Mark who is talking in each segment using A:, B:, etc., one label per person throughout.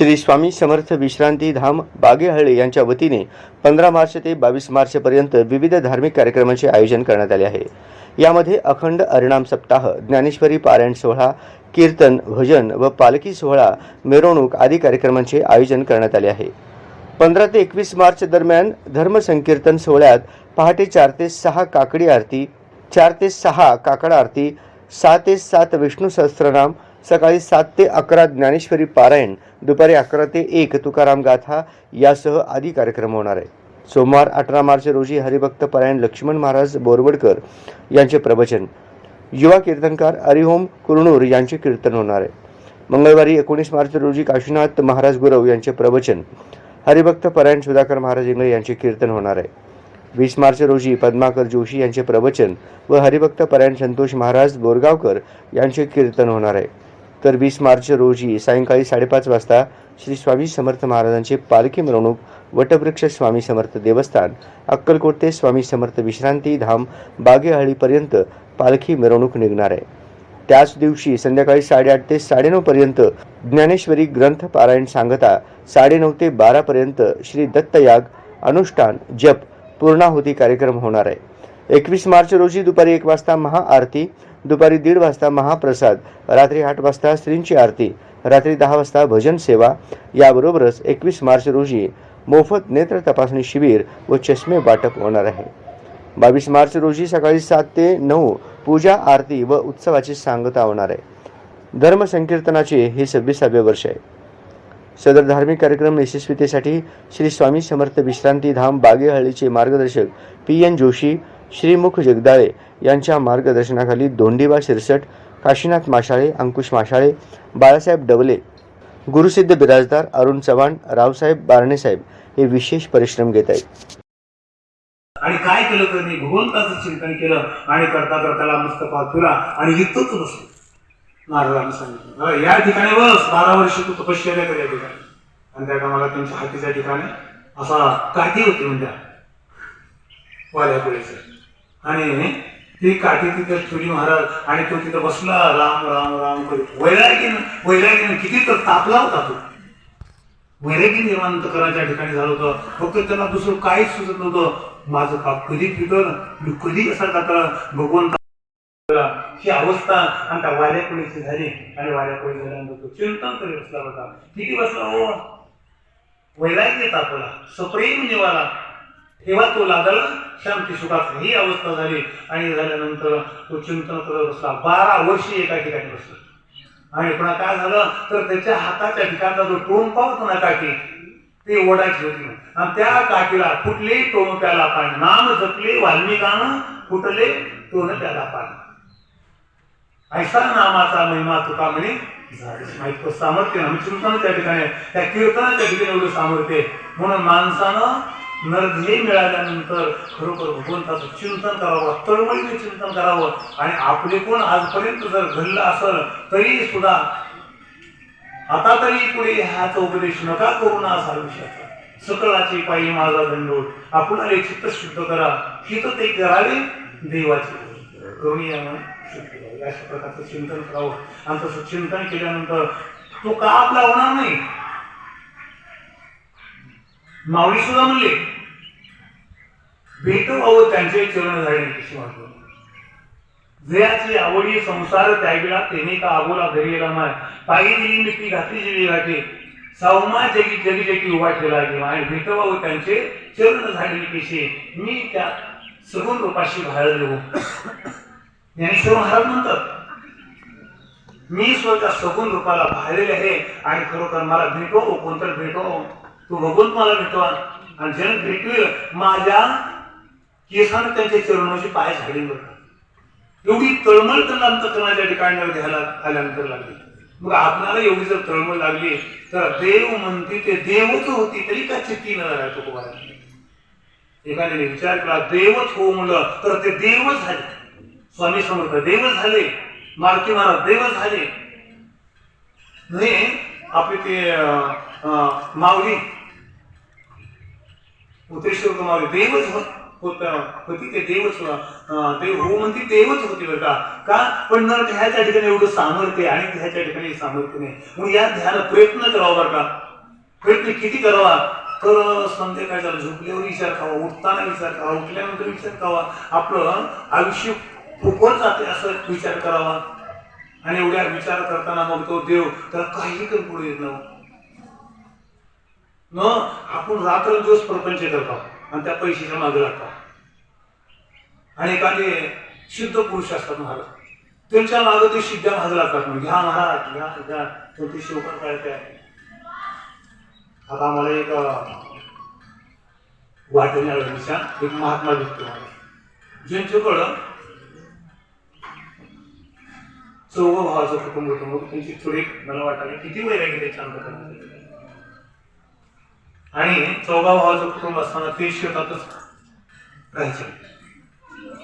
A: श्री स्वामी समर्थ विश्रांती धाम बागेहळे यांच्या वतीने पंधरा मार्च ते बावीस मार्चपर्यंत विविध धार्मिक कार्यक्रमांचे आयोजन करण्यात आले आहे. यामध्ये अखंड अरिणाम सप्ताह ज्ञानेश्वरी पारायण सोहळा कीर्तन भजन व पालखी सोहळा मिरवणूक आदी कार्यक्रमांचे आयोजन करण्यात आले आहे. पंधरा ते एकवीस मार्च दरम्यान धर्मसंकीर्तन सोहळ्यात पहाटे चार ते सहा काकडी आरती चार ते सहा काकड आरती सहा ते सात विष्णू सहस्त्रनाम सकाळी सात ते अकरा ज्ञानेश्वरी पारायण दुपारी अकरा ते एक तुकाराम गाथा यासह आदी कार्यक्रम होणार आहे सोमवार अठरा मार्च रोजी हरिभक्त परायण लक्ष्मण महाराज बोरवडकर यांचे प्रवचन. युवा कीर्तनकार हरिहोम कुरणूर यांचे कीर्तन होणार आहे. मंगळवारी एकोणीस मार्च रोजी काशीनाथ महाराज गुरव यांचे प्रवचन. हरिभक्त परायण सुधाकर महाराज इंगळे यांचे कीर्तन होणार आहे. वीस मार्च रोजी पद्माकर जोशी यांचे प्रवचन व हरिभक्त परायण संतोष महाराज बोरगावकर यांचे कीर्तन होणार आहे. तर वीस मार्च रोजी सायंकाळी साडेपाच वाजता श्री स्वामी समर्थ महाराजांची पालखी मिरवणूक वटवृक्ष स्वामी समर्थ देवस्थान अक्कलकोट ते स्वामी समर्थ विश्रांती धाम बागेहळीपर्यंत पालखी मिरवणूक निघणार आहे. त्याच दिवशी संध्याकाळी साडेआठ ते साडेनऊ पर्यंत ज्ञानेश्वरी ग्रंथ पारायण सांगता साडेनऊ ते बारा पर्यंत श्री दत्तयाग अनुष्ठान जप पूर्णाहुती कार्यक्रम होणार आहे. एकवीस मार्च रोजी दुपारी एक वाजता महाआरती दुपारी दीड वाजता महाप्रसाद रात्री आठ वाजता स्त्रींची आरती रात्री दहा वाजता भजन सेवा याबरोबरच एकवीस मार्च रोजी मोफत नेत्र तपासणी शिबिर व चष्मे वाटप होणार आहे. बावीस मार्च रोजी सकाळी सात ते नऊ पूजा आरती व उत्सवाची सांगता होणार आहे. धर्म संकीर्तनाचे हे सव्वीसावे वर्ष आहे. सदर धार्मिक कार्यक्रम यशस्वीतेसाठी श्री स्वामी समर्थ विश्रांती धाम बागेहळीचे मार्गदर्शक पी एन जोशी श्रीमुख जगदाळे यांच्या मार्गदर्शनाखाली दोंडीबा शिरसट काशीनाथ माशाळे अंकुश माशाळे बाळासाहेब डवले गुरुसिद्ध बिराजदार अरुण चव्हाण रावसाहेब बारणेसाहेब हे विशेष परिश्रम घेत आहेत.
B: आणि काय केलं तर मी भगवंताचं चिंतन केलं आणि करता करताला मस्तक तुला आणि इथंच बसलो. महाराजांनी सांगितलं. या ठिकाणी बस बारा वर्ष तू तपश्चर्या कर या ठिकाणी. आणि त्या कामाला त्यांच्या हातीच्या ठिकाणी असा काठी होती म्हणजे वाल्या वाल्यापुळीचं आणि ती काठी तिथे ठेवली महाराज आणि तो तिथं बसला राम राम राम करीत. वैरागीनं वैरागीनं किती तर तापला होता तो. वैरागी निर्माण करायच्या ठिकाणी झालं होतं. फक्त त्याला दुसरं काहीच सुचत नव्हतं. माझं पाप कधी फिटल मी कधी कसा टाकला भगवंत ही अवस्था आणि त्या वाऱ्यापुळीची झाली. आणि वाऱ्यापुळी झाल्यानंतर तो चिंतन करीत बसला होता. किती बसला हो? वैराग्य तापला. सप्रेम निवाला तेव्हा तो लागला शांती सुखात ही अवस्था झाली आणि झाल्यानंतर तो चिंतन करत बसला बारा वर्षी एका ठिकाणी बसला. आणि पुन्हा काय झालं? तर त्याच्या हाताच्या ठिकाणचा जो टोंपा होता ना काठी ते ओढायची होती. आणि त्या काठीला फुटले टोम त्याला पाणी. नाम जपले वाल्मिकानं फुटले टोन त्याला पाणी. ऐसा नामाचा महिमा तुका म्हणे माहीत. सामर्थ्य ना चिंतन त्या ठिकाणी त्या कीर्तनाच्या ठिकाणी एवढं सामर्थ्य म्हणून माणसानं नरधे मिळाल्यानंतर खरोखर भगवंताचं चिंतन करावं तळमळीने चिंतन करावं. आणि आपले कोण आजपर्यंत जर घडलं असेल तरी सुद्धा आता तरी पुढे ह्याचा उपदेश नका करू ना असा विषयाचा सकळाची पायी माझा दंडोट आपणाले चित्त शुद्ध करा. हित ते करावे देवाचे. करुणी शुद्ध करावे अशा प्रकारचं चिंतन करावं. आणि तसं चिंतन केल्यानंतर तो का आपला होणार नाही. माऊली सुद्धा म्हणले भेट व्हावं त्यांचे चरण झाले कशी वाटलं? जयाची आवडी संसार त्यागीला तेने का आबोला घरी माय? पायी दिली मिठी घातली जिली घाटे सावमा जगी जगी जगी उभा ठेवला गेला आणि भेटवाव त्यांचे चरण झालेली केशी? मी त्या सगुण रूपाशी बाहेर ज्ञानेश्वर महाराज म्हणतात मी स्वतः सगुण रूपाला भाळलेले आहे आणि खरोखर मला भेटो कोणतर भेटो तू भगवंत मला भेटवा. आणि जन भेटवी माझ्या केसानं त्यांच्या चरणाची पाय झाडे बघा. एवढी तळमळ त्यांना अंतकरणाच्या ठिकाणी घ्यायला आल्यानंतर लागली. मग आपणाला एवढी जर तळमळ लागली तर देव म्हणते ते देवच होती तरी का चित्ती न राहतो तुम्हाला एखाद्याने विचार केला देवच हो म्हणलं तर ते देवच झाले. स्वामी समर्थ देवच झाले. मारुती महाराज देवच झाले. नाही आपले ते अं, माऊली उतेश्वर माऊली देवच होत होता होती ते देवच देव हो म्हणते देवच होती बरं का का पण न ह्याच्या ठिकाणी एवढं सामर्थ्य आणि ह्याच्या ठिकाणी सामर्थ्य नाही म्हणून या ध्यान प्रयत्न करावा बरं का प्रयत्न किती करावा तर संध्याकाळी झालं झोपल्यावर विचार खावा उठताना विचार करावा उठल्यानंतर विचार करावा आपलं आयुष्य फुकट जाते असं विचार करावा आणि एवढ्या विचार करताना मग तो देव त्याला काही कमी पुढे येत नव्हतं मग आपण रात्र दिवस प्रपंच करतो आणि त्या पैशाच्या मागे लागतो. आणि एखादे सिद्ध पुरुष असतात महाराज. त्यांच्या मागे ते सिद्ध्या मागे लागतात मग घ्या महाराज घ्या घ्या तो ते शिवकर काय काय आता आम्हाला एक वाटणे दिशा एक महात्मा दिसतो मला ज्यांच्याकडं चौघ भावाचं कुटुंब होतं मग त्यांची थोडी मला वाटायला किती वैरागी त्याच्या अंतकरणात आणि चौगा भावाचं कुटुंब असताना ते शेतातच राहायचे.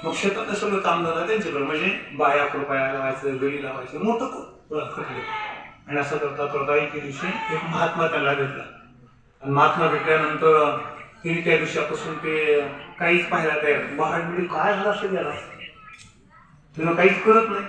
B: मग शेतात सगळं काम झालं त्यांच्याकडे म्हणजे बाया कृपया लावायचं गडी लावायचं मोठं खटले आणि असं करता करता एके दिवशी एक महात्मा त्यांना भेटला. आणि महात्मा भेटल्यानंतर तिने त्या दिवसापासून ते काहीच पाहायला तयार नाही. बहाड म्हणजे काय झालं असं गेला तिनं काहीच करत नाही.